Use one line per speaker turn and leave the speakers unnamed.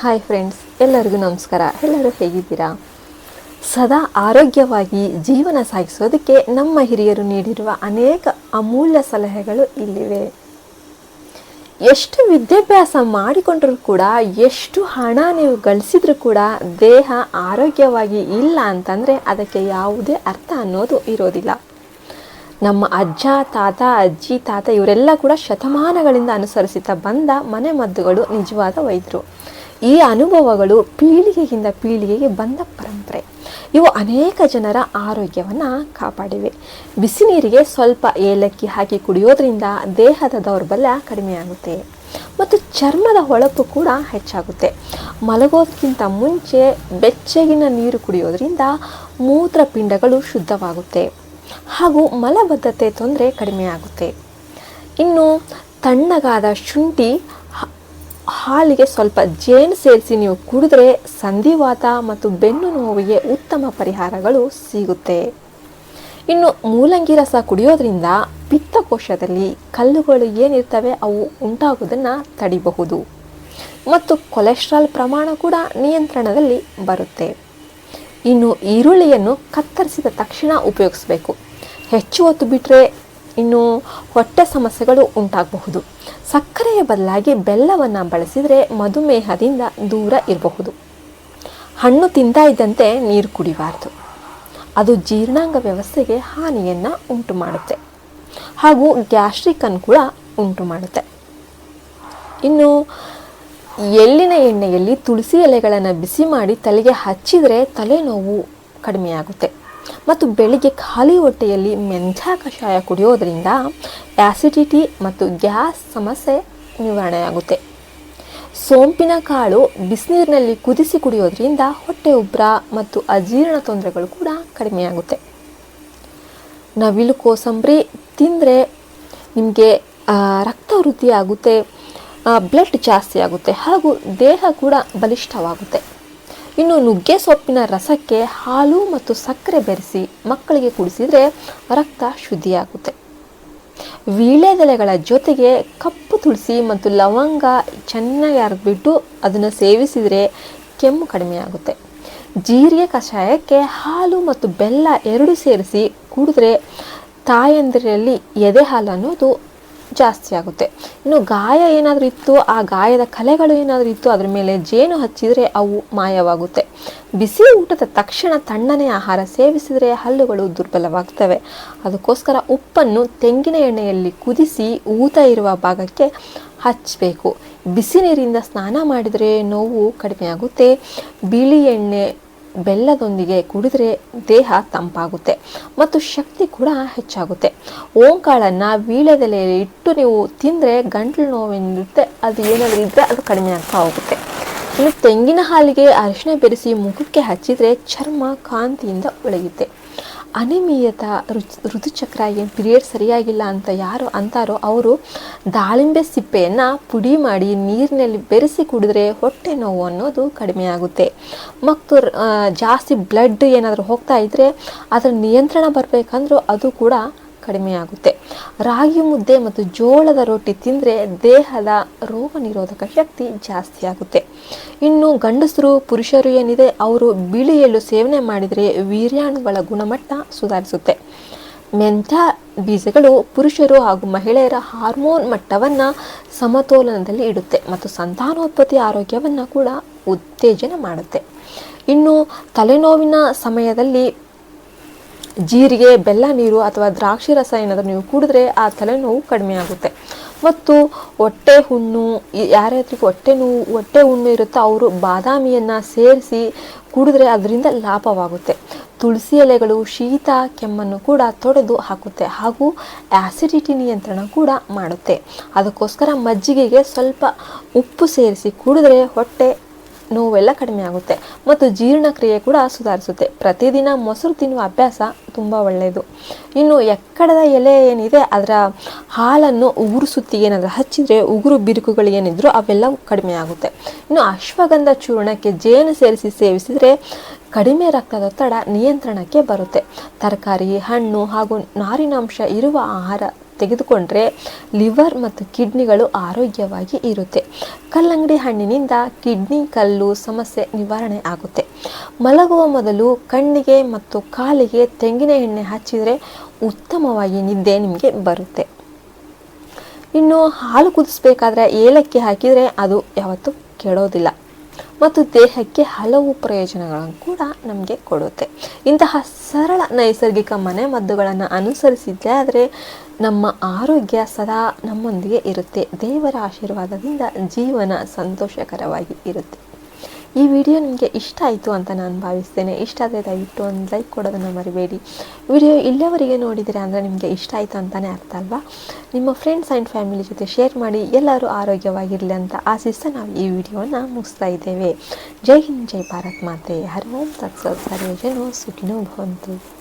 Hi friends ಎಲ್ಲರಿಗೂ ನಮಸ್ಕಾರ. ಎಲ್ಲರೂ ಹೇಗಿದ್ದೀರಾ? ಸದಾ ಆರೋಗ್ಯವಾಗಿ ಜೀವನ ಸಾಗಿಸೋದಕ್ಕೆ ನಮ್ಮ ಹಿರಿಯರು ನೀಡಿರುವ ಅನೇಕ ಅಮೂಲ್ಯ ಸಲಹೆಗಳು ಇಲ್ಲಿವೆ. ಎಷ್ಟು ವಿದ್ಯಾಭ್ಯಾಸ ಮಾಡಿಕೊಂಡ್ರೂ ಕೂಡ, ಎಷ್ಟು ಹಣ ನೀವು ಗಳಿಸಿದ್ರೂ ಕೂಡ ದೇಹ ಆರೋಗ್ಯವಾಗಿ ಇಲ್ಲ ಅಂತಂದರೆ ಅದಕ್ಕೆ ಯಾವುದೇ ಅರ್ಥ ಅನ್ನೋದು ಇರೋದಿಲ್ಲ. ನಮ್ಮ ಅಜ್ಜ, ತಾತ, ಅಜ್ಜಿ, ತಾತ ಇವರೆಲ್ಲ ಕೂಡ ಶತಮಾನಗಳಿಂದ ಅನುಸರಿಸುತ್ತಾ ಬಂದ ಮನೆಮದ್ದುಗಳು ನಿಜವಾದ ವೈದ್ಯರು. ಈ ಅನುಭವಗಳು ಪೀಳಿಗೆಯಿಂದ ಪೀಳಿಗೆಗೆ ಬಂದ ಪರಂಪರೆ. ಇವು ಅನೇಕ ಜನರ ಆರೋಗ್ಯವನ್ನು ಕಾಪಾಡಿವೆ. ಬಿಸಿ ನೀರಿಗೆ ಸ್ವಲ್ಪ ಏಲಕ್ಕಿ ಹಾಕಿ ಕುಡಿಯೋದ್ರಿಂದ ದೇಹದ ದೌರ್ಬಲ್ಯ ಕಡಿಮೆಯಾಗುತ್ತೆ. ಮತ್ತು ಚರ್ಮದ ಹೊಳಪು ಕೂಡ ಹೆಚ್ಚಾಗುತ್ತೆ. ಮಲಗೋದಕ್ಕಿಂತ ಮುಂಚೆ ಬೆಚ್ಚಗಿನ ನೀರು ಕುಡಿಯೋದ್ರಿಂದ ಮೂತ್ರಪಿಂಡಗಳು ಶುದ್ಧವಾಗುತ್ತೆ. ಹಾಗೂ ಮಲಬದ್ಧತೆ ತೊಂದರೆ ಕಡಿಮೆಯಾಗುತ್ತೆ. ಇನ್ನು ತಣ್ಣಗಾದ ಶುಂಠಿ ಹಾಲಿಗೆ ಸ್ವಲ್ಪ ಜೇನು ಸೇರಿಸಿ ನೀವು ಕುಡಿದ್ರೆ ಸಂಧಿವಾತ ಮತ್ತು ಬೆನ್ನು ನೋವಿಗೆ ಉತ್ತಮ ಪರಿಹಾರಗಳು ಸಿಗುತ್ತೆ. ಇನ್ನು ಮೂಲಂಗಿ ರಸ ಕುಡಿಯೋದ್ರಿಂದ ಪಿತ್ತಕೋಶದಲ್ಲಿ ಕಲ್ಲುಗಳು ಏನಿರ್ತವೆ ಅವು ಉಂಟಾಗೋದನ್ನು ತಡಿಬಹುದು. ಮತ್ತು ಕೊಲೆಸ್ಟ್ರಾಲ್ ಪ್ರಮಾಣ ಕೂಡ ನಿಯಂತ್ರಣದಲ್ಲಿ ಬರುತ್ತೆ. ಇನ್ನು ಈರುಳ್ಳಿಯನ್ನು ಕತ್ತರಿಸಿದ ತಕ್ಷಣ ಉಪಯೋಗಿಸಬೇಕು. ಹೆಚ್ಚು ಹೊತ್ತು ಬಿಟ್ಟರೆ ಇನ್ನು ಹೊಟ್ಟೆ ಸಮಸ್ಯೆಗಳು ಉಂಟಾಗಬಹುದು. ಸಕ್ಕರೆಯ ಬದಲಾಗಿ ಬೆಲ್ಲವನ್ನು ಬಳಸಿದರೆ ಮಧುಮೇಹದಿಂದ ದೂರ ಇರಬಹುದು. ಹಣ್ಣು ತಿಂತಾ ಇದ್ದಂತೆ ನೀರು ಕುಡಿಬಾರ್ದು. ಅದು ಜೀರ್ಣಾಂಗ ವ್ಯವಸ್ಥೆಗೆ ಹಾನಿಯನ್ನು ಉಂಟು ಮಾಡುತ್ತೆ ಹಾಗೂ ಗ್ಯಾಸ್ಟ್ರಿಕ್ ಕೂಡ ಉಂಟು ಮಾಡುತ್ತೆ ಇನ್ನು ಎಳ್ಳಿನ ಎಣ್ಣೆಯಲ್ಲಿ ತುಳಸಿ ಎಲೆಗಳನ್ನು ಬಿಸಿ ಮಾಡಿ ತಲೆಗೆ ಹಚ್ಚಿದರೆ ತಲೆನೋವು ಕಡಿಮೆಯಾಗುತ್ತೆ. ಮತ್ತು ಬೆಳಿಗ್ಗೆ ಖಾಲಿ ಹೊಟ್ಟೆಯಲ್ಲಿ ಮೆಂತ್ಯ ಕಷಾಯ ಕುಡಿಯೋದ್ರಿಂದ ಆ್ಯಸಿಡಿಟಿ ಮತ್ತು ಗ್ಯಾಸ್ ಸಮಸ್ಯೆ ನಿವಾರಣೆಯಾಗುತ್ತೆ. ಸೋಂಪಿನ ಕಾಳು ಬಿಸಿನೀರಿನಲ್ಲಿ ಕುದಿಸಿ ಕುಡಿಯೋದ್ರಿಂದ ಹೊಟ್ಟೆ ಉಬ್ಬರ ಮತ್ತು ಅಜೀರ್ಣ ತೊಂದರೆಗಳು ಕೂಡ ಕಡಿಮೆಯಾಗುತ್ತೆ. ನವಿಲು ಕೋಸಂಬರಿ ತಿಂದರೆ ನಿಮಗೆ ರಕ್ತ ವೃದ್ಧಿಯಾಗುತ್ತೆ ಬ್ಲಡ್ ಜಾಸ್ತಿ ಆಗುತ್ತೆ ಹಾಗೂ ದೇಹ ಕೂಡ ಬಲಿಷ್ಠವಾಗುತ್ತೆ. ಇನ್ನು ನುಗ್ಗೆ ಸೊಪ್ಪಿನ ರಸಕ್ಕೆ ಹಾಲು ಮತ್ತು ಸಕ್ಕರೆ ಬೆರೆಸಿ ಮಕ್ಕಳಿಗೆ ಕುಡಿಸಿದರೆ ರಕ್ತ ಶುದ್ಧಿಯಾಗುತ್ತೆ. ವೀಳ್ಯದೆಲೆಗಳ ಜೊತೆಗೆ ಕಪ್ಪು ತುಳಸಿ ಮತ್ತು ಲವಂಗ ಚೆನ್ನಾಗಿ ಅರ್ದ್ಬಿಟ್ಟು ಅದನ್ನು ಸೇವಿಸಿದರೆ ಕೆಮ್ಮು ಕಡಿಮೆಯಾಗುತ್ತೆ. ಜೀರಿಗೆ ಕಷಾಯಕ್ಕೆ ಹಾಲು ಮತ್ತು ಬೆಲ್ಲ ಎರಡು ಸೇರಿಸಿ ಕುಡಿದ್ರೆ ತಾಯಂದಿರಲ್ಲಿ ಎದೆ ಹಾಲು ಅನ್ನೋದು ಜಾಸ್ತಿ ಆಗುತ್ತೆ. ಇನ್ನು ಗಾಯ ಏನಾದರೂ ಇತ್ತು, ಆ ಗಾಯದ ಕಲೆಗಳು ಏನಾದರೂ ಇತ್ತು, ಅದರ ಮೇಲೆ ಜೇನು ಹಚ್ಚಿದರೆ ಅವು ಮಾಯವಾಗುತ್ತೆ. ಬಿಸಿ ಊಟದ ತಕ್ಷಣ ತಣ್ಣನೆ ಆಹಾರ ಸೇವಿಸಿದರೆ ಹಲ್ಲುಗಳು ದುರ್ಬಲವಾಗ್ತವೆ. ಅದಕ್ಕೋಸ್ಕರ ಉಪ್ಪನ್ನು ತೆಂಗಿನ ಎಣ್ಣೆಯಲ್ಲಿ ಕುದಿಸಿ ಊತ ಇರುವ ಭಾಗಕ್ಕೆ ಹಚ್ಚಬೇಕು ಬಿಸಿ ನೀರಿಂದ ಸ್ನಾನ ಮಾಡಿದರೆ ನೋವು ಕಡಿಮೆಯಾಗುತ್ತೆ. ಬಿಳಿ ಎಣ್ಣೆ ಬೆಲ್ಲದೊಂದಿಗೆ ಕುಡಿದ್ರೆ ದೇಹ ತಂಪಾಗುತ್ತೆ ಮತ್ತು ಶಕ್ತಿ ಕೂಡ ಹೆಚ್ಚಾಗುತ್ತೆ. ಓಂಕಾಳನ್ನು ವೀಳ್ಯದೆಲೆಯಲ್ಲಿ ಇಟ್ಟು ನೀವು ತಿಂದರೆ ಗಂಟಲು ನೋವೆಂದಿರುತ್ತೆ ಅದು ಏನಾದರೂ ಇದ್ದರೆ ಅದು ಕಡಿಮೆ ಆಗ್ತಾ ಹೋಗುತ್ತೆ. ಇನ್ನು ತೆಂಗಿನ ಹಾಲಿಗೆ ಅರಿಶಿಣ ಬೆರೆಸಿ ಮುಖಕ್ಕೆ ಹಚ್ಚಿದರೆ ಚರ್ಮ ಕಾಂತಿಯಿಂದ ಒಳಗುತ್ತೆ ಅನಿಮಿಯತ ರುಚ್ ಋತುಚಕ್ರ ಏನು ಪಿರಿಯಡ್ ಸರಿಯಾಗಿಲ್ಲ ಅಂತ ಯಾರು ಅಂತಾರೋ ಅವರು ದಾಳಿಂಬೆ ಸಿಪ್ಪೆಯನ್ನು ಪುಡಿ ಮಾಡಿ ನೀರಿನಲ್ಲಿ ಬೆರೆಸಿ ಕುಡಿದ್ರೆ ಹೊಟ್ಟೆ ನೋವು ಅನ್ನೋದು ಕಡಿಮೆ ಆಗುತ್ತೆ. ಮತ್ತು ಜಾಸ್ತಿ ಬ್ಲಡ್ ಏನಾದರೂ ಹೋಗ್ತಾ ಇದ್ದರೆ ಅದರ ನಿಯಂತ್ರಣ ಬರಬೇಕಂದ್ರೂ ಅದು ಕೂಡ ಕಡಿಮೆ ಆಗುತ್ತೆ. ರಾಗಿ ಮುದ್ದೆ ಮತ್ತು ಜೋಳದ ರೊಟ್ಟಿ ತಿಂದರೆ ದೇಹದ ರೋಗ ನಿರೋಧಕ ಶಕ್ತಿ ಜಾಸ್ತಿ ಆಗುತ್ತೆ. ಇನ್ನು ಗಂಡಸರು, ಪುರುಷರು ಏನಿದೆ, ಅವರು ಬಿಳಿ ಎಳ್ಳು ಸೇವನೆ ಮಾಡಿದರೆ ವೀರ್ಯಾಣುಗಳ ಗುಣಮಟ್ಟ ಸುಧಾರಿಸುತ್ತೆ. ಮೆಂಥ ಬೀಜಗಳು ಪುರುಷರು ಹಾಗೂ ಮಹಿಳೆಯರ ಹಾರ್ಮೋನ್ ಮಟ್ಟವನ್ನು ಸಮತೋಲನದಲ್ಲಿ ಇಡುತ್ತೆ ಮತ್ತು ಸಂತಾನೋತ್ಪತ್ತಿ ಆರೋಗ್ಯವನ್ನು ಕೂಡ ಉತ್ತೇಜನ ಮಾಡುತ್ತೆ. ಇನ್ನು ತಲೆನೋವಿನ ಸಮಯದಲ್ಲಿ ಜೀರಿಗೆ, ಬೆಲ್ಲ ನೀರು ಅಥವಾ ದ್ರಾಕ್ಷಿ ರಸ ಏನಾದರೂ ನೀವು ಕುಡಿದ್ರೆ ಆ ತಲೆನೋವು ಕಡಿಮೆ ಆಗುತ್ತೆ. ಮತ್ತು ಹೊಟ್ಟೆ ಹುಣ್ಣು ಯಾರ್ಯಾರಿಗೆ ಹೊಟ್ಟೆ ನೋವು, ಹೊಟ್ಟೆ ಹುಣ್ಣು ಇರುತ್ತೋ, ಅವರು ಬಾದಾಮಿಯನ್ನು ಸೇರಿಸಿ ಕುಡಿದ್ರೆ ಅದರಿಂದ ಲಾಭವಾಗುತ್ತೆ. ತುಳಸಿ ಎಲೆಗಳು ಶೀತ, ಕೆಮ್ಮನ್ನು ಕೂಡ ತೊಡೆದು ಹಾಕುತ್ತೆ. ಹಾಗೂ ಆ್ಯಸಿಡಿಟಿ ನಿಯಂತ್ರಣ ಕೂಡ ಮಾಡುತ್ತೆ. ಅದಕ್ಕೋಸ್ಕರ ಮಜ್ಜಿಗೆಗೆ ಸ್ವಲ್ಪ ಉಪ್ಪು ಸೇರಿಸಿ ಕುಡಿದ್ರೆ ಹೊಟ್ಟೆ ನೋವೆಲ್ಲ ಕಡಿಮೆ ಆಗುತ್ತೆ ಮತ್ತು ಜೀರ್ಣಕ್ರಿಯೆ ಕೂಡ ಸುಧಾರಿಸುತ್ತೆ. ಪ್ರತಿದಿನ ಮೊಸರು ತಿನ್ನುವ ಅಭ್ಯಾಸ ತುಂಬ ಒಳ್ಳೆಯದು. ಇನ್ನು ಎಕ್ಕಡದ ಎಲೆ ಏನಿದೆ, ಅದರ ಹಾಲನ್ನು ಉಗುರು ಸುತ್ತಿ ಏನಾದರೂ ಹಚ್ಚಿದರೆ, ಉಗುರು ಬಿರುಕುಗಳು ಏನಿದ್ರು ಅವೆಲ್ಲ ಕಡಿಮೆ ಆಗುತ್ತೆ. ಇನ್ನು ಅಶ್ವಗಂಧ ಚೂರ್ಣಕ್ಕೆ ಜೇನು ಸೇರಿಸಿ ಸೇವಿಸಿದರೆ ಕಡಿಮೆ ರಕ್ತದೊತ್ತಡ ನಿಯಂತ್ರಣಕ್ಕೆ ಬರುತ್ತೆ. ತರಕಾರಿ, ಹಣ್ಣು ಹಾಗೂ ನಾರಿನಾಂಶ ಇರುವ ಆಹಾರ ತೆಗೆದುಕೊಂಡ್ರೆ ಲಿವರ್ ಮತ್ತು ಕಿಡ್ನಿಗಳು ಆರೋಗ್ಯವಾಗಿ ಇರುತ್ತೆ. ಕಲ್ಲಂಗಡಿ ಹಣ್ಣಿನಿಂದ ಕಿಡ್ನಿ, ಕಲ್ಲು ಸಮಸ್ಯೆ ನಿವಾರಣೆ ಆಗುತ್ತೆ. ಮಲಗುವ ಮೊದಲು ಕಣ್ಣಿಗೆ ಮತ್ತು ಕಾಲಿಗೆ ತೆಂಗಿನ ಎಣ್ಣೆ ಹಚ್ಚಿದರೆ ಉತ್ತಮವಾಗಿ ನಿದ್ದೆ ನಿಮಗೆ ಬರುತ್ತೆ. ಇನ್ನು ಹಾಲು ಕುದಿಸ್ಬೇಕಾದ್ರೆ ಏಲಕ್ಕಿ ಹಾಕಿದರೆ ಅದು ಯಾವತ್ತೂ ಕೆಡೋದಿಲ್ಲ. ಮತ್ತು ದೇಹಕ್ಕೆ ಹಲವು ಪ್ರಯೋಜನಗಳನ್ನು ಕೂಡ ನಮಗೆ ಕೊಡುತ್ತೆ. ಇಂತಹ ಸರಳ ನೈಸರ್ಗಿಕ ಮನೆ ಮದ್ದುಗಳನ್ನು ಅನುಸರಿಸಿದ್ದೇ ಆದರೆ ನಮ್ಮ ಆರೋಗ್ಯ ಸದಾ ನಮ್ಮೊಂದಿಗೆ ಇರುತ್ತೆ. ದೇವರ ಆಶೀರ್ವಾದದಿಂದ ಜೀವನ ಸಂತೋಷಕರವಾಗಿ ಇರುತ್ತೆ. ಈ ವಿಡಿಯೋ ನಿಮಗೆ ಇಷ್ಟ ಆಯಿತು ಅಂತ ನಾನು ಭಾವಿಸ್ತೇನೆ. ಇಷ್ಟ ಆದರೆ ದಯವಿಟ್ಟು ಒಂದು ಲೈಕ್ ಕೊಡೋದನ್ನು ಮರಿಬೇಡಿ. ವಿಡಿಯೋ ಇಲ್ಲಿಯವರೆಗೆ ನೋಡಿದರೆ ಅಂದರೆ ನಿಮಗೆ ಇಷ್ಟ ಆಯಿತು ಅಂತಲೇ ಅರ್ಥ ಅಲ್ವಾ? ನಿಮ್ಮ ಫ್ರೆಂಡ್ಸ್ ಆ್ಯಂಡ್ ಫ್ಯಾಮಿಲಿ ಜೊತೆ ಶೇರ್ ಮಾಡಿ ಎಲ್ಲರೂ ಆರೋಗ್ಯವಾಗಿರಲಿ ಅಂತ ಆಶಿಸ್ತಾ ನಾವು ಈ ವಿಡಿಯೋವನ್ನು ಮುಗಿಸ್ತಾ ಇದ್ದೇವೆ. ಜೈ ಹಿಂದ್, ಜೈ ಭಾರತ್ ಮಾತೆ. ಹರಿ ಓಂ, ತತ್ಸತ್. ಸರ್ವೇ ಜನೋ ಸುಖಿನೋ ಭವಂತು.